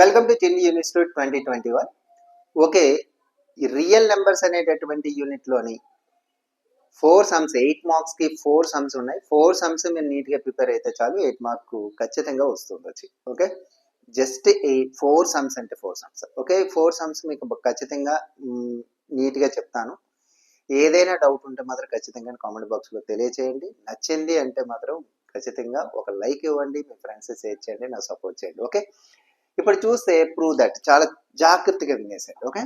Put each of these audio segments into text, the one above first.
Welcome to Chinni institute twenty twenty one okay ఈ real numbers అనేటటువంటి యూనిట్లోని four sums eight మార్క్స్కి four sums ఉన్నాయి. ఫోర్ సమ్స్ మీరు నీట్గా ప్రిపేర్ అయితే చాలు ఎయిట్ మార్క్ ఖచ్చితంగా వస్తుంది వచ్చి. Okay? Just eight four sums అంటే four sums okay? Four sums మీకు ఖచ్చితంగా నీట్గా చెప్తాను. ఏదైనా డౌట్ ఉంటే మాత్రం ఖచ్చితంగా కామెంట్ బాక్స్లో తెలియచేయండి. నచ్చింది అంటే మాత్రం ఖచ్చితంగా ఒక లైక్ ఇవ్వండి మీ ఫ్రెండ్స్ షేర్ చేయండి నాకు సపోర్ట్ చేయండి. ఓకే? ఇప్పుడు చూస్తే ప్రూవ్ దట్ చాలా జాగ్రత్తగా వినేసాడు okay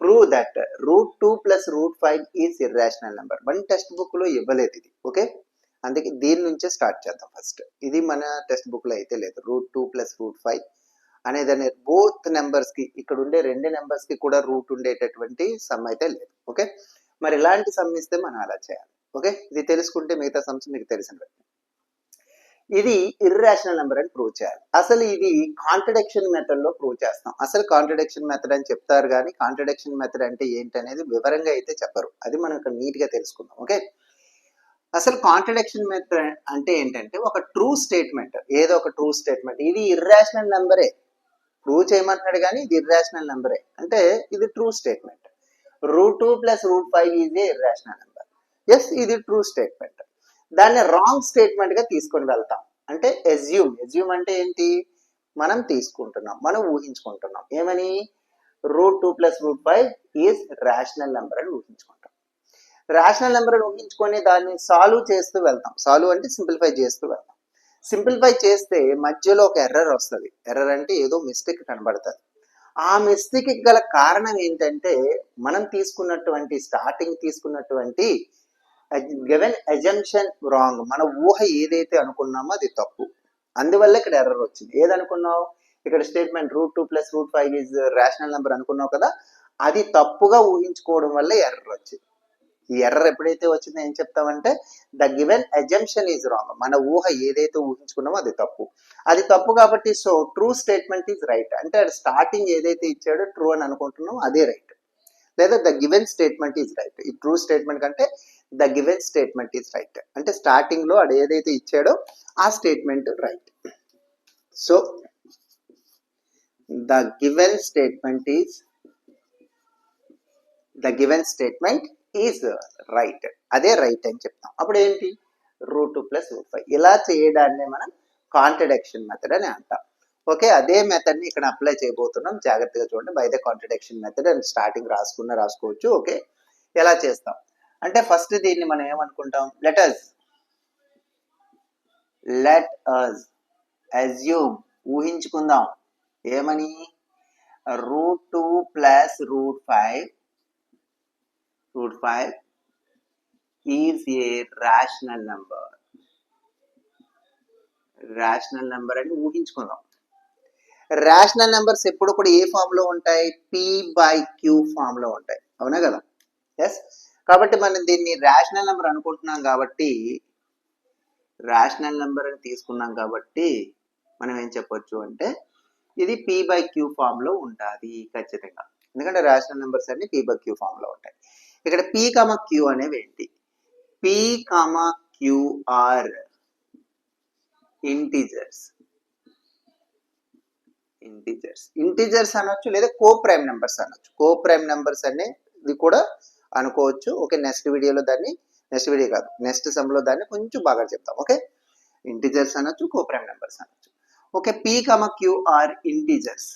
prove that root two plus root five is irrational number one text బుక్లో ఇవ్వలేదు ఇది ఓకే అందుకే దీని నుంచే స్టార్ట్ చేద్దాం ఫస్ట్ ఇది మన టెక్స్ట్ బుక్లో అయితే లేదు. Root two plus root five అనేది బోత్ నెంబర్స్కి ఇక్కడ ఉండే రెండు నెంబర్స్కి కూడా రూట్ ఉండేటటువంటి సమ్ అయితే లేదు ఓకే మరి ఇలాంటి సమ్ ఇస్తే మనం అలా చేయాలి ఓకే ఇది తెలుసుకుంటే మిగతా సమ్స్ మీకు తెలిసినవి. ఇది ఇర్రేషనల్ నెంబర్ అని ప్రూవ్ చేయాలి. అసలు ఇది కాంట్రడిక్షన్ మెథడ్లో ప్రూవ్ చేస్తాం. అసలు కాంట్రడిక్షన్ మెథడ్ అని చెప్తారు కానీ కాంట్రడిక్షన్ మెథడ్ అంటే ఏంటి అనేది వివరంగా అయితే చెప్పరు. అది మనం ఇక్కడ నీట్గా తెలుసుకుందాం. ఓకే అసలు కాంట్రడిక్షన్ మెథడ్ అంటే ఏంటంటే ఒక ట్రూ స్టేట్మెంట్ ఏదో ఒక ట్రూ స్టేట్మెంట్ ఇది ఇర్రేషనల్ నెంబరే ప్రూవ్ చేయమంటున్నాడు కానీ ఇది ఇర్రేషనల్ నెంబరే అంటే ఇది true statement root two plus root five is irrational number yes ఇది ట్రూ స్టేట్మెంట్ దాన్ని రాంగ్ స్టేట్మెంట్గా తీసుకొని వెళ్తాం. అంటే ఎజ్యూమ్ ఎజ్యూమ్ అంటే ఏంటి? మనం తీసుకుంటున్నాం మనం ఊహించుకుంటున్నాం. ఏమని? Root two plus root five is rational number అని ఊహించుకుంటాం. రేషనల్ నెంబర్ అని ఊహించుకొని దాన్ని సాల్వ్ చేస్తూ వెళ్తాం. సాల్వ్ అంటే సింప్లిఫై చేస్తూ వెళ్తాం. సింప్లిఫై చేస్తే మధ్యలో ఒక ఎర్రర్ వస్తుంది. ఎర్రర్ అంటే ఏదో మిస్టేక్ కనబడుతుంది. ఆ మిస్టేక్ గల కారణం ఏంటంటే మనం తీసుకున్నటువంటి స్టార్టింగ్ తీసుకున్నటువంటి గివెన్ ఎజంప్షన్ రాంగ్ మన ఊహ ఏదైతే అనుకున్నామో అది తప్పు. అందువల్ల ఇక్కడ ఎర్రర్ వచ్చింది. ఏదనుకున్నావు? ఇక్కడ statement root two plus root five is rational number అనుకున్నావు కదా అది తప్పుగా ఊహించుకోవడం వల్ల ఎర్రర్ వచ్చింది. ఈ ఎర్రర్ ఎప్పుడైతే వచ్చిందో ఏం చెప్తామంటే the given assumption is wrong మన ఊహ ఏదైతే ఊహించుకున్నామో అది తప్పు. అది తప్పు కాబట్టి so true statement is right అంటే స్టార్టింగ్ ఏదైతే ఇచ్చాడో ట్రూ అని అనుకుంటున్నామో అదే రైట్ లేదా the given statement is right ఈ ట్రూ స్టేట్మెంట్ కంటే the given statement is right. అంటే స్టార్టింగ్లో అది ఏదైతే ఇచ్చాడో ఆ statement right so the given statement is the given statement is right అదే రైట్ అని చెప్తాం. అప్పుడు ఏంటి? రూట్ ప్లస్ రూట్ ఫైవ్ ఇలా చేయడాన్ని మనం కాంట్రడక్షన్ మెథడ్ అని అంటాం. ఓకే అదే మెథడ్ని ఇక్కడ అప్లై చేయబోతున్నాం. జాగ్రత్తగా చూడండి. బై ద కాంట్రడక్షన్ మెథడ్ అని స్టార్టింగ్ రాసుకున్న రాసుకోవచ్చు. ఓకే ఎలా చేస్తాం? అంటే ఫస్ట్ దీన్ని మనం ఏమనుకుంటాం? లెటర్స్ లెట్ అస్ అజ్యూమ్ ఊహించుకుందాం. ఏమని? Root two plus root five root five is a rational number rational number అని ఊహించుకుందాం. రేషనల్ నెంబర్స్ ఎప్పుడు కూడా ఏ ఫామ్లో ఉంటాయి? పి బై క్యూ ఫామ్లో ఉంటాయి. అవునా కదా? ఎస్ కాబట్టి మనం దీన్ని రేషనల్ నెంబర్ అనుకుంటున్నాం కాబట్టి రేషనల్ నెంబర్ అని తీసుకున్నాం కాబట్టి మనం ఏం చెప్పొచ్చు అంటే ఇది పి బై క్యూ ఫామ్లో ఉంటుంది ఖచ్చితంగా. ఎందుకంటే రేషనల్ నెంబర్స్ అన్ని పి బై క్యూ ఫామ్లో ఉంటాయి. ఇక్కడ పి కమ క్యూ అనేవి ఏంటి? P comma Q are integers integers integers అనొచ్చు లేదా కో ప్రైమ్ నెంబర్స్ అనొచ్చు. కో ప్రైమ్ నెంబర్స్ అనేది కూడా అనుకోవచ్చు. ఓకే నెక్స్ట్ వీడియోలో దాన్ని నెక్స్ట్ వీడియో కాదు నెక్స్ట్ సమ్లో దాన్ని కొంచెం బాగా చెప్తాం ఓకే? ఇంటిజర్స్ అనొచ్చు కోప్రైమ్ నెంబర్స్ అనొచ్చు. Okay P comma Q are integers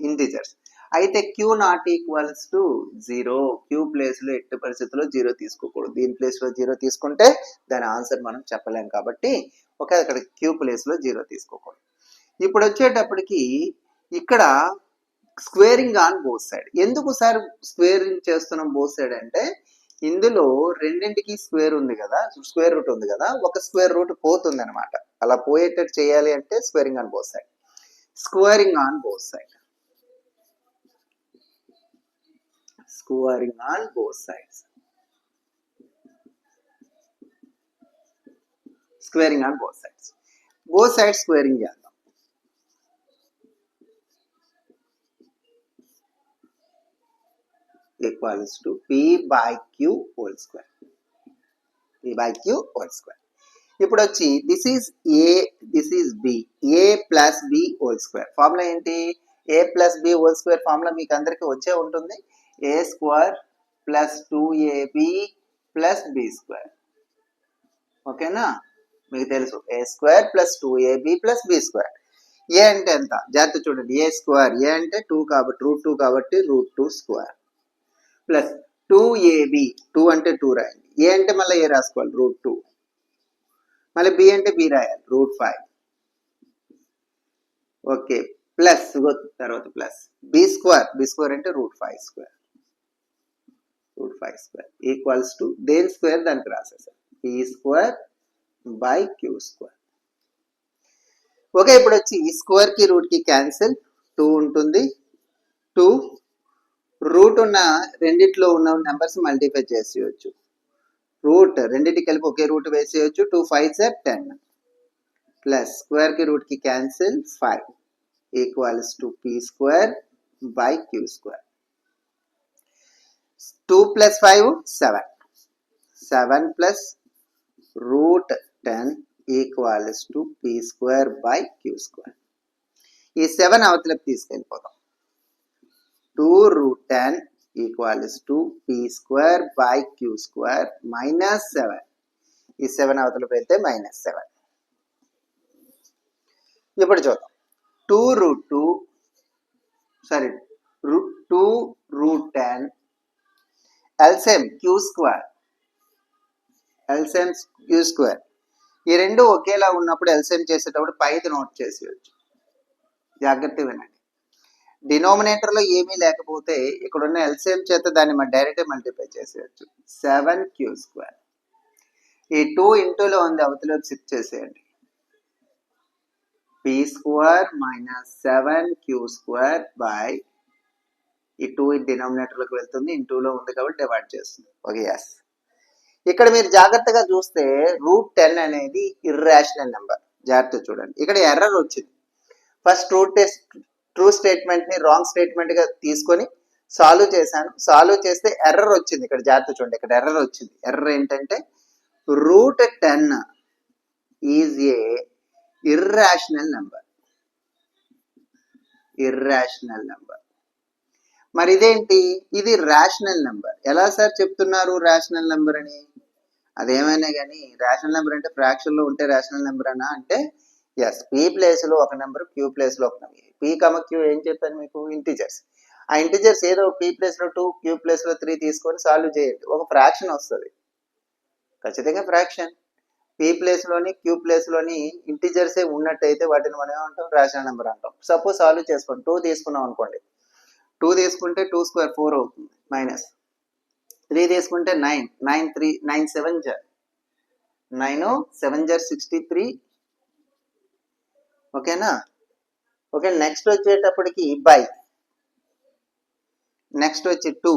integers. అయితే Q not equals to zero Q ప్లేస్లో ఎట్టి పరిస్థితుల్లో జీరో తీసుకోకూడదు. దీని ప్లేస్లో జీరో తీసుకుంటే దాని ఆన్సర్ మనం చెప్పలేం కాబట్టి ఓకే అక్కడ క్యూ ప్లేస్లో జీరో తీసుకోకూడదు. ఇప్పుడు వచ్చేటప్పటికి ఇక్కడ స్క్వేరింగ్ ఆన్ బోత్ సైడ్ ఎందుకు సార్ స్క్వేరింగ్ చేస్తున్నాం బోత్ సైడ్ అంటే ఇందులో రెండింటికి స్క్వేర్ ఉంది కదా స్క్వేర్ రూట్ ఉంది కదా ఒక స్క్వేర్ రూట్ పోతుంది అనమాట అలా పోయేటట్టు చేయాలి అంటే squaring on both side squaring on both side squaring on both sides squaring on both sides both sides squaring చేయాలి. Equals to P by Q whole square P by Q whole square ఇప్పుడు వచ్చి this is A this is B A plus B whole square formula ఏంటి? A plus B whole square formula మీకు అందరికీ వచ్చే ఉంటుంది. A square plus two AB plus B square ఓకేనా? మీకు తెలుసు. A square plus two AB plus B square A అంటే ఎంత? జాగ్రత్త చూడండి. ఏ స్క్వేర్ ఏ అంటే టూ కాబట్టి రూట్ టూ కాబట్టి root two square plus two AB two అంటే టూ రాయండి. ఏ అంటే మళ్ళీ ఏ రాసుకోవాలి? Root two. మళ్ళీ బి అంటే బి రాయాలి రూట్ ఫైవ్. ఓకే ప్లస్ తర్వాత plus. B square B square అంటే root five square. Root five square equals to దేని స్క్వేర్? దానికి రాసేసాం ఈ square by Q square. Okay ఇప్పుడు వచ్చి ఈ స్క్వేర్కి రూట్కి క్యాన్సిల్. టూ ఉంటుంది. టూ రూట్ ఉన్న రెండిట్లో ఉన్న నెంబర్స్ మల్టిఫై చేసేయచ్చు. రూట్ రెండింటికి కలిపి ఒకే root వేసేయచ్చు. Two five sir ten. Plus స్క్వేర్కి రూట్కి cancel five. Equals to P square by Q square. Two plus five seven. Seven plus root ten equals to P square by Q square. ఈ seven అవతలకు తీసుకెళ్ళిపోదాం. Two root ten equals to P square by Q square minus seven. ఈ seven అవతల పెడితే minus seven. ఇప్పుడు చూద్దాం. Two root two sorry root two root ten LCM Q square. LCM Q square. ఈ రెండు ఒకేలా ఉన్నప్పుడు ఎల్సెమ్ చేసేటప్పుడు పైది నోట్ చేసేయచ్చు. జాగ్రత్త వినండి. డినోమినేటర్లో ఏమీ లేకపోతే ఇక్కడ ఉన్న ఎల్సిఎం చేత దాన్ని డైరెక్ట్ మల్టిప్లై చేసేయచ్చు. Seven Q square. ఈ టూ ఇంటూలో ఉంది అవతలోకి షిఫ్ట్ చేసేయండి. P square minus seven Q square by ఈ టూ డినామినేటర్లోకి వెళ్తుంది ఇంటూలో ఉంది కాబట్టి డివైడ్ చేస్తుంది. Okay yes. ఇక్కడ మీరు జాగ్రత్తగా చూస్తే రూట్ టెన్ అనేది ఇర్రాషనల్ నెంబర్. జాగ్రత్త చూడండి. ఇక్కడ ఎర్రర్ వచ్చింది. ఫస్ట్ రూట్ టెస్ట్ ట్రూ స్టేట్మెంట్ని రాంగ్ స్టేట్మెంట్గా తీసుకొని సాల్వ్ చేశాను. సాల్వ్ చేస్తే ఎర్రర్ వచ్చింది ఇక్కడ. జాగ్రత్త చూడండి. ఇక్కడ ఎర్రర్ వచ్చింది. ఎర్రర్ ఏంటంటే root ten is a irrational number irrational number మరి ఇదేంటి? ఇది రేషనల్ నెంబర్ ఎలా సార్ చెప్తున్నారు రేషనల్ నెంబర్ అని? అదేమైనా కానీ రేషనల్ నెంబర్ అంటే ఫ్రాక్షన్లో ఉంటే రేషనల్ నెంబర్ అనా? అంటే ఎస్ పీ ప్లేస్లో ఒక నెంబర్ క్యూ ప్లేస్లో ఒక నెంబర్ పీ కమ క్యూ ఏం చెప్పాను మీకు? ఇంటిజర్స్ ఆ ఇంటిజర్స్ ఏదో పీ ప్లేస్లో టూ క్యూ ప్లేస్లో త్రీ తీసుకొని సాల్వ్ చేయండి. ఒక ఫ్రాక్షన్ వస్తుంది. ఖచ్చితంగా ఫ్రాక్షన్ పీ ప్లేస్లోని క్యూ ప్లేస్లోని ఇంటిజర్స్ ఉన్నట్టయితే వాటిని మనం ఏమంటాం? రేషనల్ నెంబర్ అంటాం. సపోజ్ సాల్వ్ చేసుకోండి. టూ తీసుకున్నాం అనుకోండి. టూ తీసుకుంటే టూ స్క్వేర్ ఫోర్ అవుతుంది. మైనస్ త్రీ తీసుకుంటే nine nine three nine seven జర్ nine seven జర్ sixty three ఓకేనా? ఓకే నెక్స్ట్ వచ్చేటప్పటికి బై నెక్స్ట్ వచ్చి టూ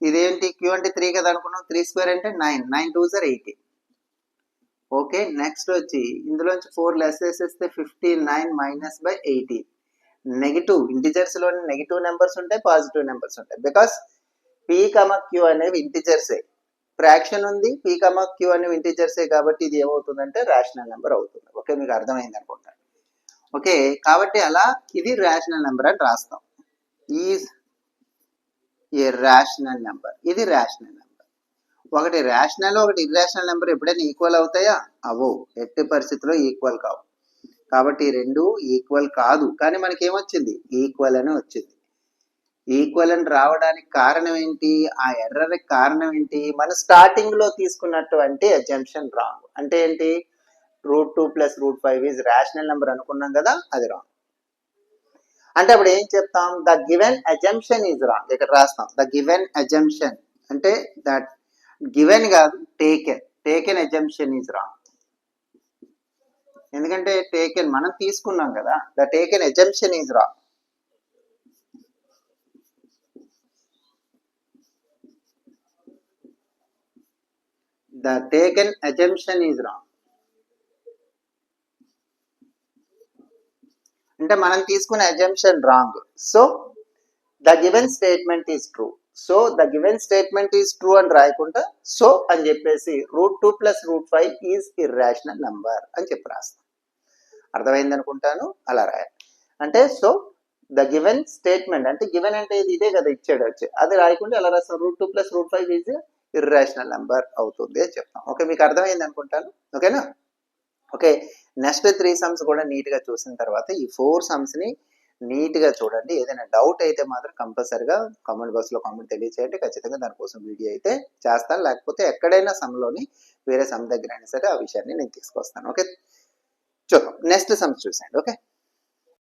ఇదేంటి? క్యూ అంటే త్రీ కదా అనుకున్నాం. త్రీ స్క్వేర్ అంటే nine nine two sir eighty okay next వచ్చి ఇందులోంచి ఫోర్ లెస్ వేసేస్తే fifty nine minus by eighty negative ఇంటిజర్స్లోని negative numbers ఉంటాయి పాజిటివ్ నెంబర్స్ ఉంటాయి. బికాస్ పీ కమ క్యూ అనేవి ఇంటిజర్సే ఫ్రాక్షన్ ఉంది పీ కమ క్యూ అనేవి ఇంటిజర్సే కాబట్టి ఇది ఏమవుతుందంటే రేషనల్ నెంబర్ అవుతుంది. ఓకే మీకు అర్థమైంది అనుకుంటా. ఓకే కాబట్టి అలా ఇది రేషనల్ నెంబర్ అని రాస్తాం. ఈజ్ ఏ రేషనల్ నెంబర్ ఇది రేషనల్ నెంబర్ ఒకటి రేషనల్ ఒకటి ఇర్రేషనల్ నెంబర్ ఎప్పుడైనా ఈక్వల్ అవుతాయా? అవు ఎట్టి పరిస్థితిలో ఈక్వల్ కావు. కాబట్టి రెండు ఈక్వల్ కాదు. కానీ మనకి ఏమొచ్చింది ఈక్వల్ అని వచ్చింది. ఈక్వల్ అని రావడానికి కారణం ఏంటి? ఆ ఎర్రర్కి కారణం ఏంటి? మన స్టార్టింగ్లో తీసుకున్నటువంటి అజంప్షన్ రాంగ్ అంటే ఏంటి? Root two plus root five is rational number అనుకున్నాం కదా అది రాంగ్ అంటే అప్పుడు ఏం చెప్తాం? The given assumption is wrong ఇక్కడ రాస్తాం. ద గివెన్ అజంప్షన్ అంటే దట్ గివెన్ కాదు taken taken assumption is wrong ఎందుకంటే టేకెన్ మనం తీసుకున్నాం కదా the taken assumption is wrong the taken assumption is wrong అంటే మనం తీసుకునే assumption wrong so the given statement is true so the given statement is true అని రాయకుండా సో అని చెప్పేసి root two plus root five is irrational number అని చెప్పి రాస్తాం. అర్థమైంది అనుకుంటాను? అలా రాయాలి. అంటే సో ద గివెన్ స్టేట్మెంట్ అంటే గివెన్ అంటే ఇది ఇదే కదా ఇచ్చాడు వచ్చి. అది రాయకుండా ఎలా రాస్తాం? Root two plus root five is irrational number అవుతుంది అని చెప్తాం. ఓకే మీకు అర్థమైంది అనుకుంటాను? ఓకేనా? ఓకే నెక్స్ట్ త్రీ సమ్స్ కూడా నీట్గా చూసిన తర్వాత ఈ ఫోర్ సమ్స్ని నీట్గా చూడండి. ఏదైనా డౌట్ అయితే మాత్రం కంపల్సరిగా కామెంట్ బాక్స్లో కామెంట్ తెలియచేయండి. ఖచ్చితంగా దానికోసం వీడియో అయితే చేస్తాను. లేకపోతే ఎక్కడైనా సమ్లోని వేరే సమ్ దగ్గర అయినా సరే ఆ విషయాన్ని నేను తీసుకొస్తాను. ఓకే? చూద్దాం. నెక్స్ట్ సమ్స్ చూసాండి ఓకే?